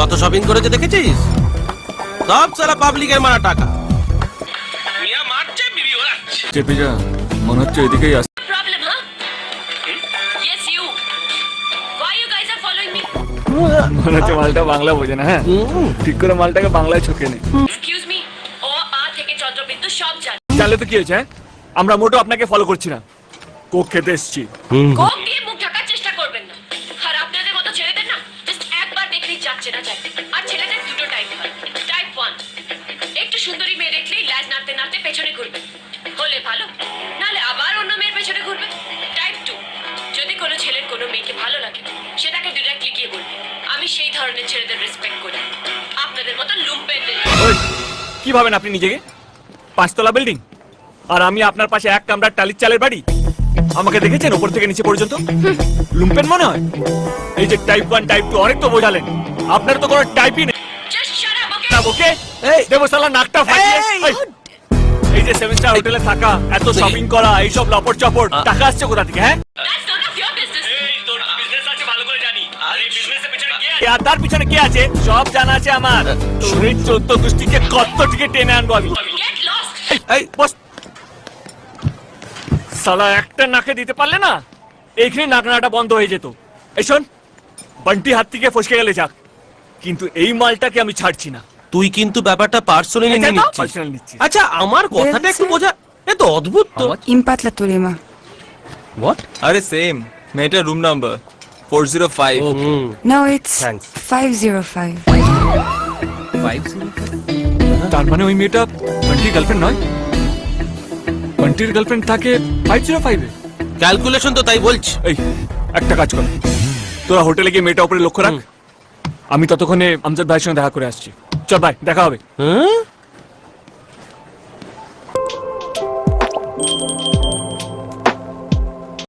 কত শপিং করেছে দেখেছিস? সব সারা পাবলিকের মারা টাকা। মিয়া মারছে বিবি ওড়াচ্ছে। চেপে যা মনে হচ্ছে এদিকেই আস? মনে হচ্ছে মালটা বাংলা বোঝে না হ্যাঁ? ঠিক করে মালটাকে বাংলায় ছকে নে। Excuse me. ও আ থেকে চন্দ্রবিন্দু সব জানে। জানলে তো কি হয়েছে হ্যাঁ? আমরা মোটো আপনাকে ফলো করছি না। কোক খেতে এসছি। কোক মেয়ে নাড়তে নাড়তে পেছনে ঘুরবে। হলে ভালো নাহলে আবার অন্য মেয়ের পেছনে ঘুরবে। টাইপ টু যদি কোনো ছেলের কোনো মেয়েকে ভালো লাগে সে তাকে ডিরেক্টলি গিয়ে বলবে আমি সেই ধরনের ছেলেদের রেসপেক্ট করি আপনাদের মতো লুম্পেনদের কি ভাবেন আপনি নিজেকে? পাঁচতলা বিল্ডিং আর আমি আপনার পাশে এক কামরার টালির চালের বাড়ি? আমাকে দেখেছেন ওপর থেকে নিচে পর্যন্ত? লুম্পেন মনে হয়? এই যে টাইপ ওয়ান টাইপ টু অনেক তো বোঝালেন। আপনার তো কোনো টাইপই নেই। ওকে এই। দেবো সালা নাকটা ফাটিয়ে। যে সেভেন স্টার হোটেলে থাকা এত শপিং করা এইসব লপট চপট টাকা আসছে কোথা থেকে হ্যাঁ. আর তার পিছনে কে আছে? সব জানা আছে আমার। শরীর চোদ্দ গোষ্ঠীকে কত থেকে টেনে আনব আমি। এই বস। সালা একটা নাকে দিতে পারলে না? এইখানে নাকনাটা বন্ধ হয়ে যেত। এই শোন বান্টি হাত থেকে ফসকে গেলে যাক। কিন্তু এই মালটাকে আমি ছাড়ছি না। তুই কিন্তু ব্যাপারটা পার্সোনালি নিয়ে নিচ্ছিস। আচ্ছা আমার কথাটা একটু বোঝা এ তো অদ্ভুত তো। Impact la Tolima. হোয়াট আরে সেম মেয়েটার room number four zero five hmm. No, it's Thanks. 505. তার মানে ওই মেয়েটা বান্টির গার্লফ্রেন্ড নয়? বান্টির গার্লফ্রেন্ড থাকে ফাইভ জিরো ফাইভে ক্যালকুলেশন তো তাই বলছি। এই একটা কাজ কর। তোরা হোটেলে গিয়ে মেয়েটা উপরে লক্ষ্য রাখ। আমি ততক্ষণে আমজাদ ভাইয়ের সঙ্গে দেখা করে আসছি। চল ভাই দেখা হবে। হ্যাঁ?